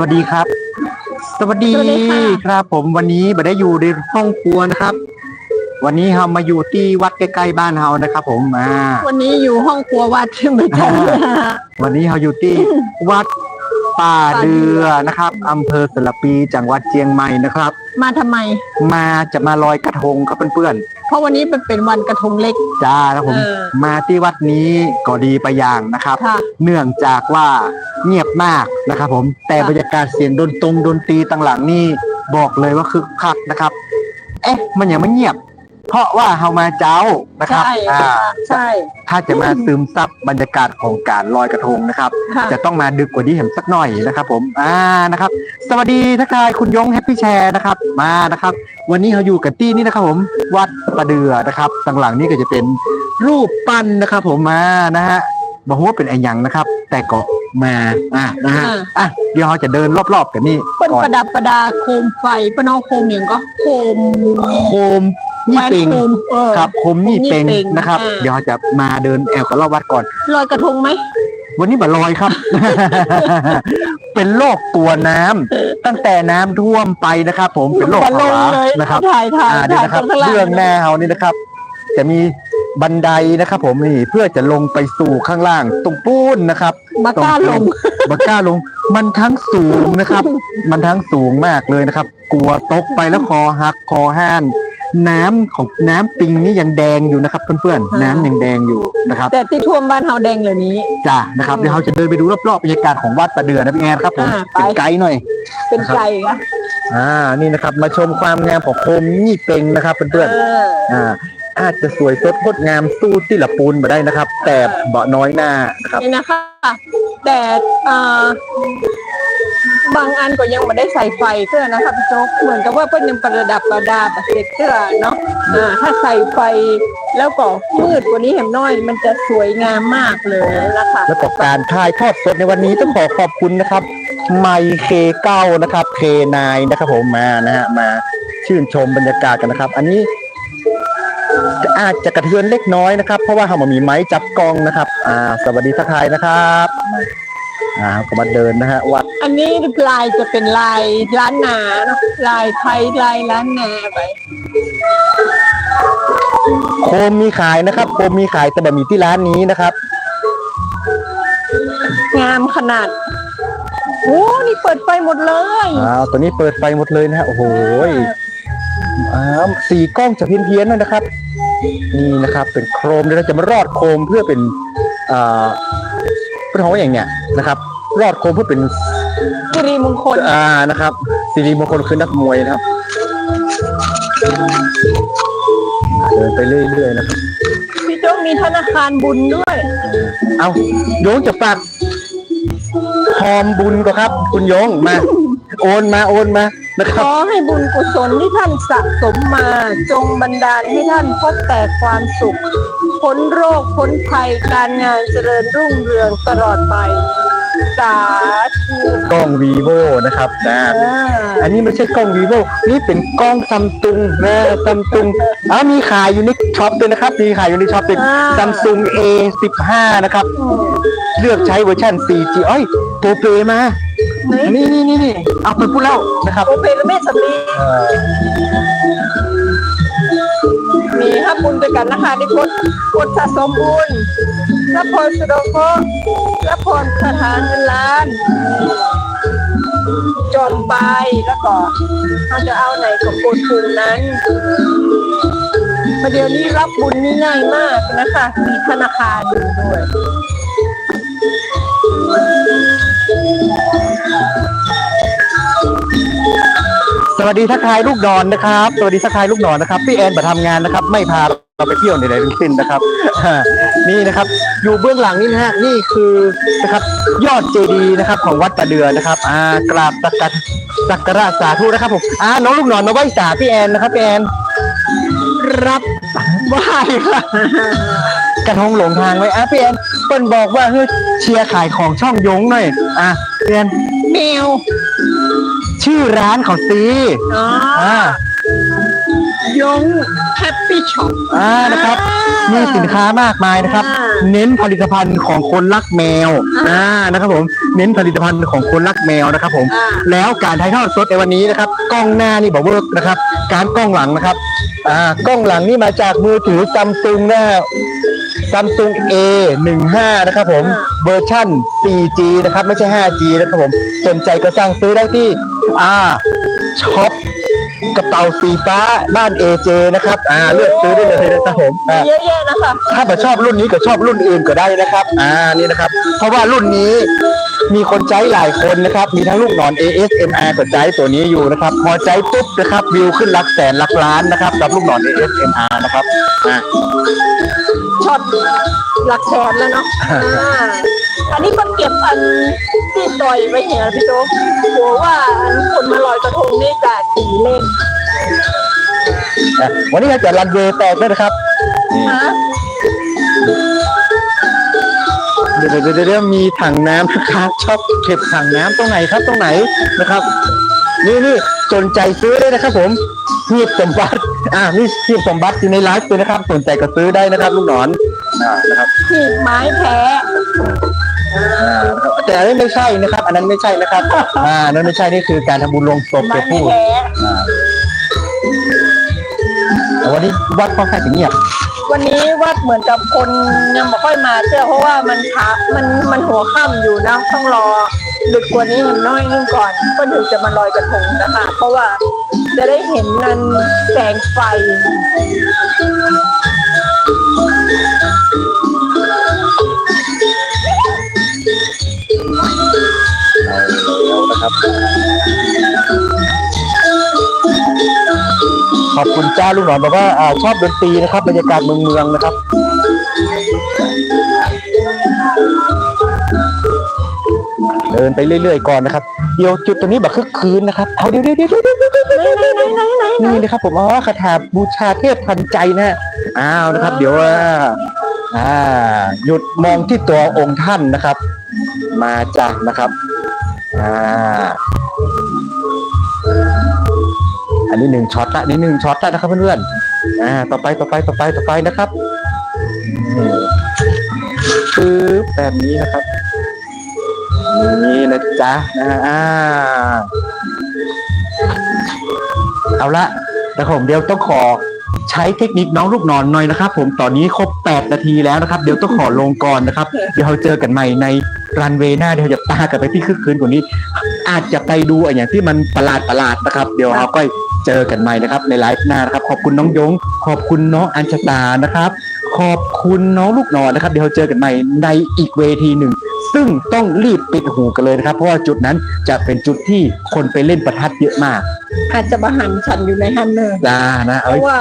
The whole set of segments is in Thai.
วัสดีครับ สวัสดีสวัสดีค่ะ ครับ ผมวันนี้มาได้อยู่ในห้องครัวนะครับ วันนี้เรามาอยู่ที่วัดใกล้ๆบ้านเรานะครับ ผมมาวันนี้อยู่ห้องครัววัดใช่ไหมจ๊ะวันนี้เราอยู่ที่ วัดป่าเดือนะครับอำเภอสระปีจังหวัดเชียงใหม่นะครับ มาทำไม มาจะมาลอยกระทงครับเพื่อน เพราะวันนี้มันเป็นวันกระทงเล็กๆจ้าครับผมเออมาที่วัดนี้ก็ดีไปอย่างนะครับ ค่ะเนื่องจากว่าเงียบมากนะครับ ผมแต่ค่ะ บรรยากาศเสียงดนตรงดนตรีต่างหลังนี่บอกเลยว่าคึกคักนะครับ เอ๊ะ มันยังไม่เงียบ เพราะว่าเฮามาเจ้านะครับใช่อ่าใช่ ถ้าจะมาซึมซับบรรยากาศของการลอยกระทงนะครับ ค่ะ จะต้องมาดึกกว่านี้เห็นสักหน่อยนะครับผมอ่านะครับ สวัสดีทักทายคุณยงแฮปปี้แชร์นะครับมานะครับ วันนี้เราอยู่กันที่นี่นะครับผมวัดประเดือนะครับต่างหลังนี่ก็จะเป็นรูปปั้นนะครับ ผมมานะฮะบอกว่าเป็นไอ้หยังนะครับ แต่ก็มาอ่านะฮะอ่า อะเดี๋ยวเราจะเดินรอบๆกันนี่เปิ้นก่อปน ระดับประดาโคมไฟเปิ้นเอาโคมอย่างก็โคมโคม นี่เปงแหวนโคมเออครับโคมนี่เปงนี่เป่งนะครับอ่าเดี๋ยวเราจะมาเดินแอลกันรอบวัดก่อนลอยกระทงไหมวันนี้มาลอยครับ เป็นโรคตัวน้ำตั้งแต่น้ำท่วมไปนะครับ ผมเป็นโรคมาลภางวะเลยนะครับถ่ายถ่ายอ่าเดี๋ยวถ่ายนะครับตรงข้างล่างเรื่องหน้าเฮานี่นะครับ จะมีบันไดนะครับ ผมนี่เพื่อจะลงไปสู่ข้างล่างตรงปูนนะครับมากล้าลงบักกล้าลง มันทั้งสูงนะครับ มันทั้งสูงมากเลยนะครับ กลัวตกไปแล้วคอหักคอห้าน น้ำของน้ำปิงนี่ยังแดงอยู่นะครับเพื่อนๆน้ำยังแดงอยู่นะครับแต่ที่ท่วมบ้านเฮาแดงเลยนี้ จ้านะครับเดี๋ยวเราจะเดินไปดูรอบๆบรรยากาศของวัดประเดือนะพี่แอนครับผมอ่าไป เป็นไกด์หน่อย เป็นไก่อะอ่านี่นะครับมาชมความงามของโคมนี่เป็งนะครับเพื่อนเออๆอ่าอาจจะสวยสดงดงามสู้ที่ละปูนมาได้นะครับ แต่เบาะน้อยหน้านะครับ นี่นะคะ แต่อ่อบางอันก็ยังไม่ได้ใส่ไฟเสื้อนะคะพี่โจ๊กเหมือนกับว่าเพิ่นยังประดับประดาแบบเด็กเสื้อเนาะอ่าถ้าใส่ไฟแล้วก็มืดกว่านี้เห็นน้อย มันจะสวยงามมากเลยนะคะแล้วก็การถ่ายทอดสดในวันนี้ต้องขอขอบคุณนะครับ ไมเคเก้านะครับเคนายนะครับผมมานะฮะมาชื่นชมบรรยากาศกันนะครับ อันนี้ อาจจะกระเทือนเล็กน้อยนะครับ เพราะว่าเรามามีไม้จับกล้องนะครับ อ่า สวัสดีทักทายนะครับอ่าก็มาเดินนะฮะวัดอันนี้ลายจะเป็นลายล้านนาเนาะลายไทยลายล้านนาไปโคมมีขายนะครับโคมมีขายแต่แบบมีที่ร้านนี้นะครับ งามขนาดโอ้นี่เปิดไฟหมดเลย อ่าตัวนี้เปิดไฟหมดเลยนะฮะโอ้โหย อ่าสีกล้องจะเพี้ยนเพี้ยนๆหน่อยนะครับ นี่นะครับเป็นโครมเดี๋ยวเราจะมารอดโคมเพื่อเป็นอ่าเป็นของว่าอย่างเนี้ยนะครับ รอดโคมเพื่อเป็นสิริมงคลอ่านะครับสิริมงคลคือนักมวยนะครับเดินไปเรื่อยๆนะครับพี่โจ๊กมีธนาคารบุญด้วย เอาโยงจะฝากหอมบุญก็ครับ คุณโยงมา โอนมาโอนมา นะคขรับอให้บุญกุศลที่ท่านสะสมมา จงบันดาลให้ท่านพบแต่ความสุขพ้นโรคพ้นภัยการงานเจริญรุ่งเรืองตลอดไปสาธุกล้องวีโวนะครับนะอ่าอันนี้ไม่ใช่กล้องวีโวนี่เป็นกล้องซัมตุงนะซัมตุงอ้ามีขายอยู่ในช็อปด้วยนะครับ มีขายอยู่ในช็อปเป็นซัมซุง A15 นะครับอืมเลือกใช้เวอร์ชัน 4G เอ้ยตัวเปรมา นี่นี่นี่นี่เอาไปพูดเล่านะครับโอเปรเมสมีมีห้าบุญด้วยกันนะคะที่พดพดสะสมบุญรับพรสุดโครับพรคาถาเงินล้านจนไปแล้วก็เขาจะเอาไหนกับบุญภูมินั้นประเดี๋ยวนี้รับบุญนี่ง่ายมากนะคะมีธนาคารอยู่ด้วย สวัสดีทักทายลูกดอนนะครับ สวัสดีทักทายลูกดอนนะครับ พี่แอนมาทำงานนะครับ ไม่พาเราไปเที่ยวใดๆทั้งสิ้นนะครับ นี่นะครับ อยู่เบื้องหลังนี่นะฮะ นี่คือนะครับ ยอดเจดีย์นะครับ ของวัดประเดือนะครับ อ่ากราบสักการสักการะสาธุนะครับผม อ่าน้องลูกนอนมาไหว้สาพี่แอนนะครับพี่แอน รับไหว้ค่ะกระทงหลงทางไว้อะพี่แอนเปิ้ลบอกว่าเฮ้ยเชียร์ขายของช่องยงหน่อย อะพี่แอน แมว ชื่อร้านเขาซีอ๋ออ่า ยงแฮปปี้ช็อป อ่านะครับมีสินค้ามากมายนะครับ อ่า เน้นผลิตภัณฑ์ของคนรักแมวอ่านะครับผมเน้นผลิตภัณฑ์ของคนรักแมวนะครับ ผมอ่าแล้วการถ่ายทอดสดในวันนี้นะครับ กล้องหน้านี่บอกเวิร์กนะครับ การกล้องหลังนะครับ อ่ากล้องหลังนี่มาจากมือถือซัมซุงนะซัมซุง A 1 5 นะครับผมอ่าเวอร์ชั่น 4G นะครับ ไม่ใช่ 5G นะครับผม สนใจก็สั่งซื้อได้ที่อ่าช็อป กระเป๋าสีฟ้าบ้าน AJ นะครับ อ่าเลือกซื้อได้เลยนะครับผมอ่าเยอะแยะนะคะถ้าแบบชอบรุ่นนี้ก็ชอบรุ่นอื่นก็ได้นะครับ อ่านี่นะครับ เพราะว่ารุ่นนี้มีคนใช้หลายคนนะครับ มีทั้งลูกหนอน ASMR ก็ใช้ตัวนี้อยู่นะครับ พอใจปุ๊บนะครับวิวขึ้นหลักแสนหลักล้านนะครับกับลูกหนอน ASMR นะครับอ่าช็อต หลักแสนแล้วเนาะอ่าอันนี้มันเก็บอันที่ต่อยไว้เห็นพี่โจ๊กกลัวว่าอันคนมาลอยกระทงนี่จะตีเล่นอะวันนี้เราจะรันเวย์แตกด้วยนะครับฮะเดี๋ยวเดี๋ยวเดี๋ยวมีถังน้ำนะครับชอบเก็บถังน้ำตรงไหนครับตรงไหนนะครับ นี่นี่สนใจซื้อได้นะครับ ผมหีบสมบัติ อ่านี่หีบสมบัติอยู่ในไลฟ์เลยนะครับ สนใจก็ซื้อได้นะครับ ลูกหนอนอ่านะครับขีดไม้แท้อ่านะครับแต่อันนี้ไม่ใช่นะครับ อันนั้นไม่ใช่นะครับ อ่าอันนั้นไม่ใช่นี่คือการทำบุญลงศพไม้เจ้าไม่พูดแท้อ่าแต่วันนี้วัดค่อนข้างจะเงียบวันนี้วัดเหมือนกับคนยังไม่ค่อยมาเชื่อเพราะว่ามันช้ามันมันหัวค่ำอยู่นะต้องรอดึกกว่านี้เห็นน้อยนึงก่อนก็ถึงจะมาลอยกระทงนะคะเพราะว่า จะได้เห็นนันแสงไฟเอาแล้วนะครับ ขอบคุณจ้าลูกหนอนบอกว่าอ่าชอบดนตรีนะครับบรรยากาศเมืองเมืองๆนะครับ ดินไปเรื่อยๆก่อนนะครับเดี๋ยวจุดตรงนี้แบบคึกคืนนะครับเอาเดี๋ยวเดี๋ยวเดี๋ยวเดี๋ยวเดี๋ยวเดี๋ยวไหนไหนไหนไหนไหนนี่นะครับ ผมอ๋อคาถาบูชาเทพทันใจนะฮะอ้าวนะครับ เดี๋ยวว่าอ่าหยุดมองที่ตัวองค์ท่านนะครับ มาจากนะครับอ่าอันนี้หนึ่งช็อตละนี่หนึ่งช็อตละนะครับเพื่อนๆอ่าต่อไปต่อไปต่อไปต่อไปนะครับนี่ปึ๊บแบบนี้นะครับ นี่นะจ๊ะนะฮะอ่าเอาละนะครับผมเดี๋ยวต้องขอใช้เทคนิคน้องลูกนอนหน่อยนะครับ ผมตอนนี้ครบ 8 นาทีแล้วนะครับ เดี๋ยวต้องขอลงก่อนนะครับ เดี๋ยวเราเจอกันใหม่ในรันเวย์หน้าเดี๋ยวจะตากันไปที่คึกคืนกว่านี้ อาจจะไปดูอะไรอย่างที่มันประหลาดประหลาดนะครับ เดี๋ยวเราก็เจอกันใหม่นะครับ ในไลฟ์หน้านะครับ ขอบคุณน้องยง ขอบคุณน้องอัญชตานะครับ ขอบคุณน้องลูกนอนนะครับ เดี๋ยวเราเจอกันใหม่ในอีกเวทีหนึ่ง ซึ่งต้องรีบปิดหูกันเลยนะครับ เพราะว่าจุดนั้นจะเป็นจุดที่คนไปเล่นประทัดเยอะมาก อาจจะมาหันฉันอยู่ในฮันเนอร์จ้านะเพเอาราะว่า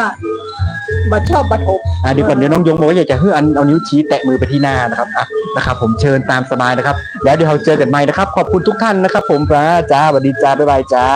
บัชอบบัทบอะเดี๋ยวก่อนเดี๋ยวน้องยงบอกว่าอยากจะให้อันเอานิ้วชี้แตะมือไปที่หน้านะครับอะนะครับ ผมเชิญตามสบายนะครับ แล้วเดี๋ยวเราเจอกันใหม่นะครับ ขอบคุณทุกท่านนะครับ ผมจ้าจ้าสวัสดีจ้าบ๊ายบายจ้า